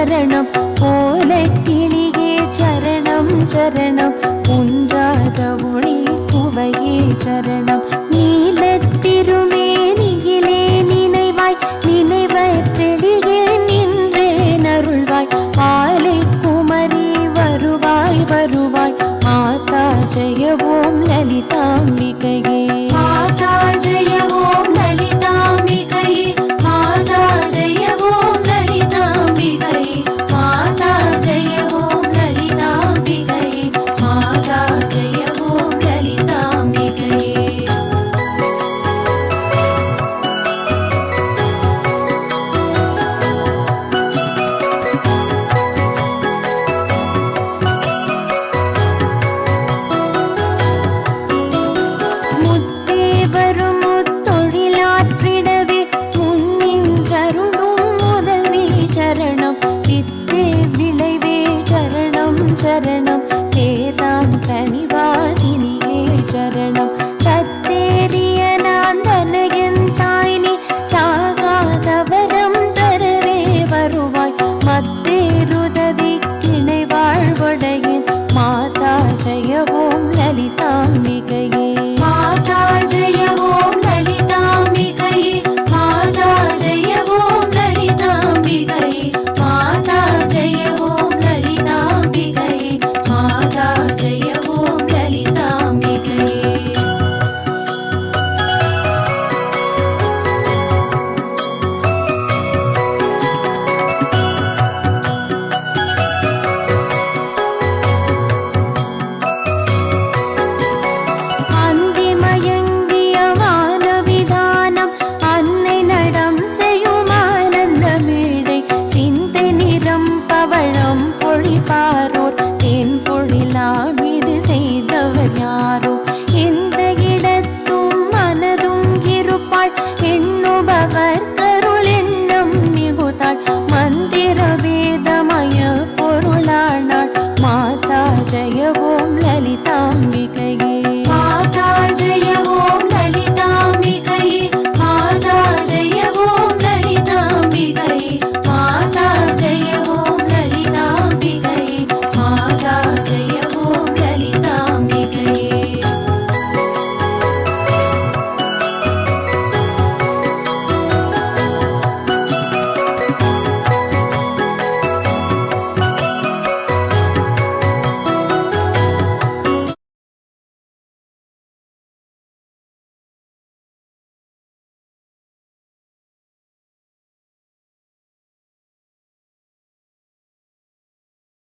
சரணம் போல கிளியே சரணம் சரணம். உன்றாத ஒளி குவையே சரணம். நீலத்திருமேனியிலே நினைவாய் நினைவற்றெளியே நின்றே நருள்வாய். பாலை குமரி வருவாய் வருவாய். மாதா ஜெயவோம் லலிதாம்பிகையே. மாதா ஜெயவோம்